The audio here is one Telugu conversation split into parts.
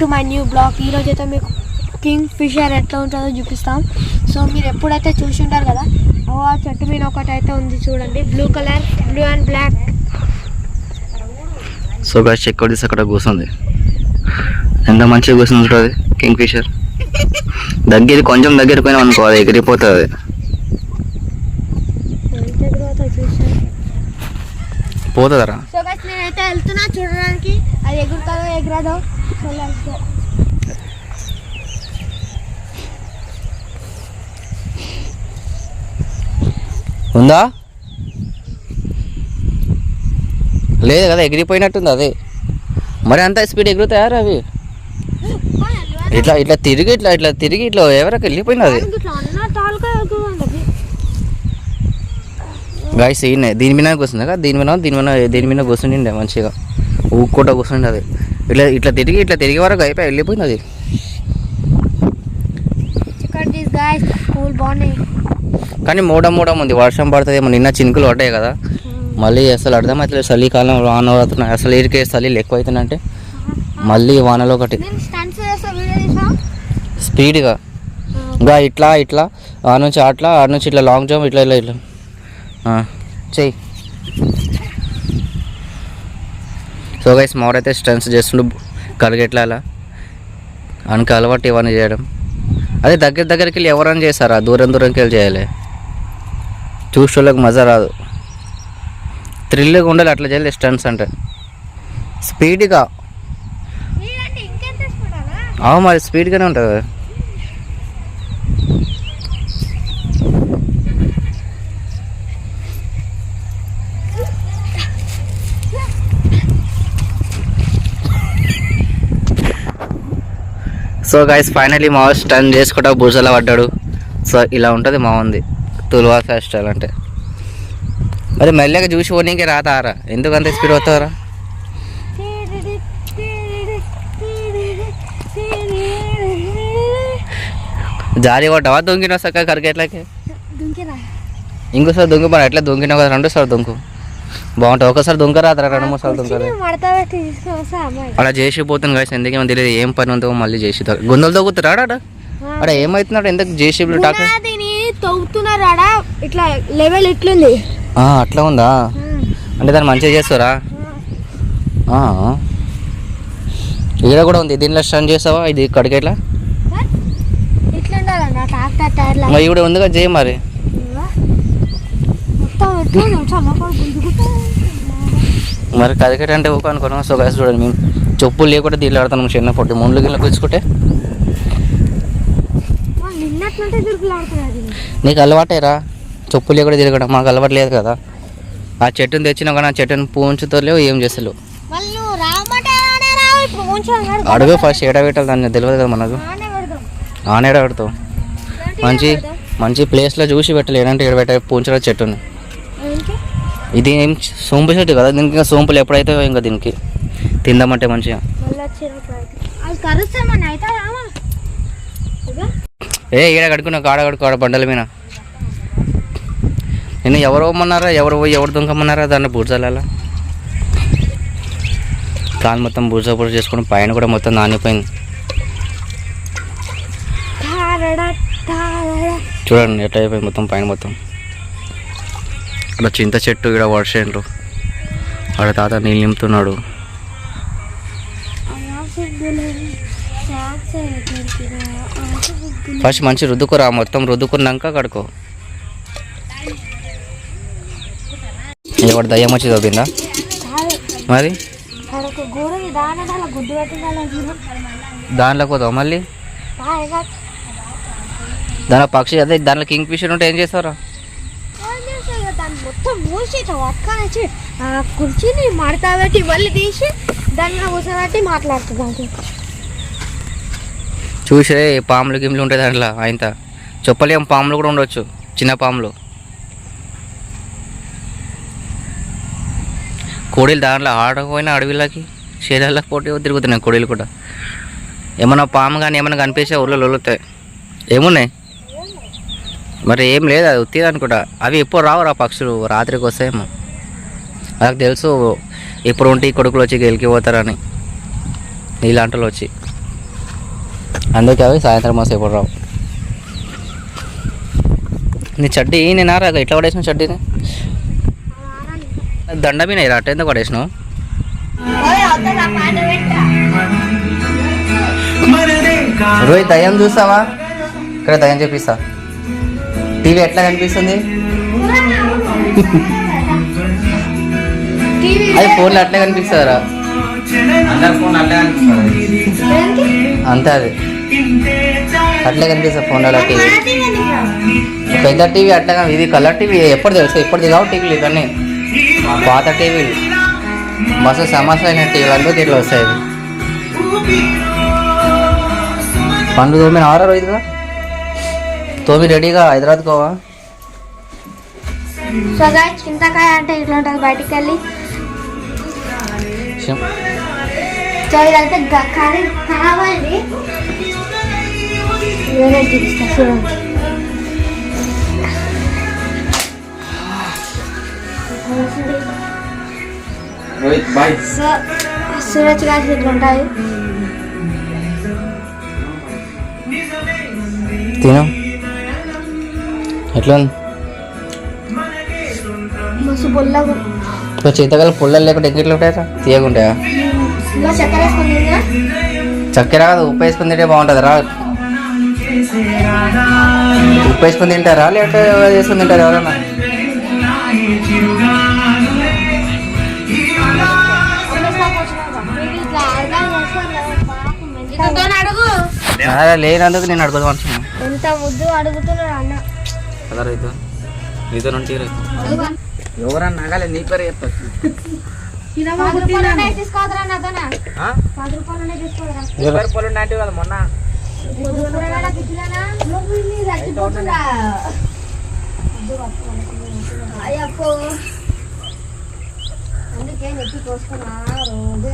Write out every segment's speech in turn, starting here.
టు మై న్యూ బ్లాగ్ ఈరోజు అయితే మీకు కింగ్ ఫిషర్ ఎట్లా ఉంటుందో చూపిస్తాం. సో మీరు ఎప్పుడైతే చూసి ఉంటారు కదా ఓ ఆ చెట్టు మీద ఒకటి అయితే ఉంది చూడండి. Blue colour blue and black so guys check తీసి అక్కడ కూర్చుంది. ఎంత మంచిగా కూర్చుంది చూడది కింగ్ ఫిషర్ దగ్గర కొంచెం దగ్గర పోయినా అనుకో అది ఎగిరిపోతుంది. పోతుందరా? గైస్ నేనైతే వెళ్తున్నా చూడడానికి. అది ఎగురుతుందో ఎగురదో. ఉందా? లేదు కదా ఎగిరిపోయినట్టుంది అది. మరి అంత స్పీడ్ ఎగురుతాయారు అవి? ఇట్లా ఇట్లా తిరిగి ఇట్లా ఇట్లా తిరిగి ఇట్లా ఎవరికి వెళ్ళిపోయింది అది ఇట్లా అన్న తాలుగా ఎగురుతుంది గాయస్ ఈయనే దీని మీద కూర్చుంది కదా? దీని మీద దీని మీద దీని మీద కూర్చుండే మంచిగా. ఊక్కోట కూర్చుండే అది. ఇట్లా ఇట్లా తిరిగి ఇట్లా తిరిగే వరకు అయిపోయి వెళ్ళిపోయింది అది. కానీ మూడం మూడం ఉంది. వర్షం పడుతుంది ఏమో నిన్న చినుకులు పడ్డాయి కదా. మళ్ళీ అసలు అర్థమవుతలేదు చలికాలం వాన పడుతున్నాయి అసలు ఇరికే చలిలు ఎక్కువ అవుతుందంటే మళ్ళీ వానలో ఒకటి. స్పీడ్గా. ఇంకా ఇట్లా ఇట్లా ఆ నుంచి అట్లా ఆ నుంచి ఇట్లా లాంగ్ జంప్ ఇట్లా ఇట్లా ఇట్లా. చెయ్యి. సో గైస్ మావాడైతే స్టన్స్ చేస్తుండు కలిగెట్లా అలా ఆయనకి అలవాటు ఇవన్నీ చేయడం. అదే దగ్గర దగ్గరికి వెళ్ళి ఎవరైనా చేస్తారా? దూరం దూరంకి వెళ్ళి చేయాలి. చూసేళ్ళకి మజా రాదు. థ్రిల్గా ఉండాలి అట్లా చేయాలి స్టన్స్ అంటే. స్పీడ్గా అవు మరి స్పీడ్గానే ఉంటుంది సో గైస్ ఫైనలీ మా స్టన్ చేసుకుంటా బుర్జలో పడ్డాడు. సో ఇలా ఉంటుంది మా ఉంది. తులువా ఫెస్టివల్ అంటే. మరి మెల్లగా చూసి పోనీకే రాతారా ఎందుకంత స్పీడ్ అవుతారా జారి పడ్డావా దొంగిన సక్క కరిగేట్లకి? దుంకిరా ఇంకోసారి దొంగ మరి ఎట్లా దొంగినావు కదా రెండు సార్లు దొంగ. బాగుంటుంది ఒకసారి దొంగ రాదురా రెండు మూడు సార్లు అమ్మాయి అలా చేసి పోతుంది కదా ఎందుకేమో తెలియదు. ఏం పని ఉందో మళ్ళీ చేసి గుందలు తగ్గుతారా అక్కడ ఏమవుతున్నాడు ఎందుకు జేసీబీలు టాక్ పునాదిని తవ్వుతున్నారు ఆడ ఇట్లా లెవెల్ ఇట్లుంది అట్లా ఉందా? అంటే దాన్ని మంచిగా చేస్తారా. ఈడ కూడా ఉంది. దీనిలో స్టన్ చేస్తావా? ఇది కడిగేట్లా? ఇట్లా ఉండాలన్న ట్రాక్టర్ టైర్ మరి ఇవిడ ఉంది కదా చేయి మరి మొత్తం ఎట్లా చల్లకుండా గుంజుకుంటా మరి కదికట అంటే ఒక అనుకున్నాం సో గైస్ చూడండి మేము చెప్పులు లేకుండా దీనిలో ఆడుతున్నాం. చిన్న పొట్టి ముండ్లు గిన్నె కూర్చుకుంటే నీకు అలవాటేరా? చెప్పులు లేకుండా తిరగడం మాకు అలవాటు లేదు కదా. ఆ చెట్టుని తెచ్చినా కానీ ఆ చెట్టుని పూంచుతలేవు ఏం చేస్తలేవు. అడుగు ఫస్ట్ ఏడా పెట్టాలి దాన్ని? తెలియదు కదా మనకు. ఆనేడ పెడతావు మంచి మంచి ప్లేస్లో చూసి పెట్టాలి ఏంటంటే ఇక్కడ పెట్టే పూంచడం చెట్టుని. ఇది ఏం సోంపు చెట్టు కదా దీనికి ఇంకా సోంపులు ఎప్పుడైతే ఇంకా దీనికి తిందామంటే మంచిగా. ఏ ఈడ కడుకున్నా కాడ కడుకో ఆడ బండల మీద. నేను ఎవరు ఇవ్వమన్నారా ఎవరు పోయి ఎవరు దుంకమన్నారా దాన్ని బూర్జాల కాలు మొత్తం బూర్జా బూర్జా చేసుకుని పైన కూడా మొత్తం నానిపోయింది. చూడండి ఎట్లా అయిపోయింది మొత్తం పైన మొత్తం. అక్కడ చింత చెట్టు ఇక్కడ వర్షండ్రు ఆడ తాత నీళ్ళు నింపుతున్నాడు. ఫస్ట్ మంచి రుద్దుకురా మొత్తం రుద్దుకున్నాక కడుకో ఎవడు దయ్యం వచ్చి చదివిందా మరి? దాంట్లో దాని పోతావు మళ్ళీ? దానిలో పక్షి అదే దాంట్లో కింగ్ ఫిషర్ ఉంటే ఏం చేస్తారా మొత్తం మూసి వక్కనొచ్చి ఆ కుర్చీని మడతా పెట్టి మళ్ళీ తీసి దాన్ని కూర్చోబెట్టి మాట్లాడుతుంది చూసే పాములు గిమ్లు ఉంటాయి దాంట్లో ఆయన చెప్పలేం పాములు కూడా ఉండొచ్చు చిన్న పాములు. కోడీలు దాంట్లో ఆడకపోయినా అడవిలోకి శరీరాలకు పోటీ తిరుగుతున్నాయి కోడీలు కూడా. ఏమైనా పాము కానీ ఏమైనా కనిపిస్తే ఊళ్ళో లొలుతాయి ఏమున్నాయి? మరి ఏం లేదు అది ఉత్తి అనుకుంటా. అవి ఎప్పుడు రావురా పక్షులు? రాత్రికి వస్తాయేమో. నాకు తెలుసు ఇప్పుడు ఉంటే ఈ కొడుకులు వచ్చి గెలికిపోతారని నీలాంటలు వచ్చి. అందుకే అవి సాయంత్రం మాసం ఎప్పుడు రావు. నీ చడ్డీ నేను రా ఎట్లా పడేసిన చడ్డీని? దండ మీద రా అట్ట ఎందుకు పడేసినావు? రోహిత్ దయ్యం చూస్తావా? ఇక్కడ దయ్యం చూపిస్తా. టీవీ ఎట్లా కనిపిస్తుంది? అది ఫోన్లో అట్లే కనిపిస్తారా అందరు ఫోన్ అట్లే కనిపిస్తుంది. అంతే అది. అట్లే కనిపిస్తుంది ఫోన్లలో టీవీ. పెద్ద టీవీ అట్లా కాదు. ఇది కలర్ టీవీ ఎప్పుడు తెలుసు? ఎప్పుడు దిగావు టీవీలు ఇవన్నీ? పాత టీవీలు. మస్తు సమస్య అయిన టీవీలు అందుకు ఇట్లా వస్తాయి. ఇవి. పండు తోమి ఆరా రోజుగా తోమి రెడీగా హైదరాబాద్ కోవా సో గాయ చింతకాయ అంటే ఇట్లా ఉంటుంది? బయటికి వెళ్ళి. సో ఇదైతే కర్రీ కావాలి. వేరే చూపిస్తా చూడండి రోహిత్ బాయ్. సో సూరజ్ గారి ఇట్లా ఉంటాయి. తిను. ఎట్లా ఇప్పుడు చేతగల పుల్లలు లేకుండా ఎట్లా ఉంటాయా తీయకుంటాయా చక్కెర కదా? ఉప్పు వేసుకుని తింటే బాగుంటుంది రా ఉప్పు వేసుకుని తింటారా లేకపోతే వేసుకుని తింటారా ఎవరన్నా లేనందుకు నేను అడుగుదాం ఎంత ముద్దు అడుగుతున్నాడు అన్న కదా రైతు నీతో నుండి ఎవరన్నా నగాలి నీ పేరు చెప్తారు పది రూపాయలనే తీసుకోవద్దురా నాతోనే. పది రూపాయలనే తీసుకోవద్దురా పొలం నాటి కదా మొన్న. అందుకే కోసుకున్నా రోజు.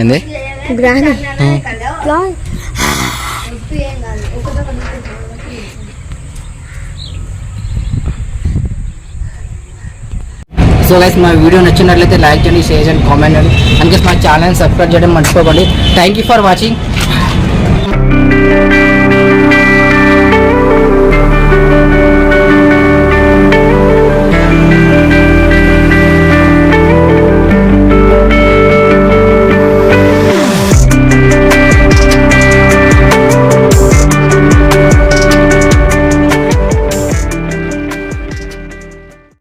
ఏంది గ్రాని సో గైస్ మా వీడియో నచ్చినట్లయితే లైక్ చేయండి షేర్ చేయండి కామెంట్ చేయండి అందుకే మా ఛానల్ సబ్స్క్రైబ్ చేయడం మర్చిపోకండి thank you for watching Thank you.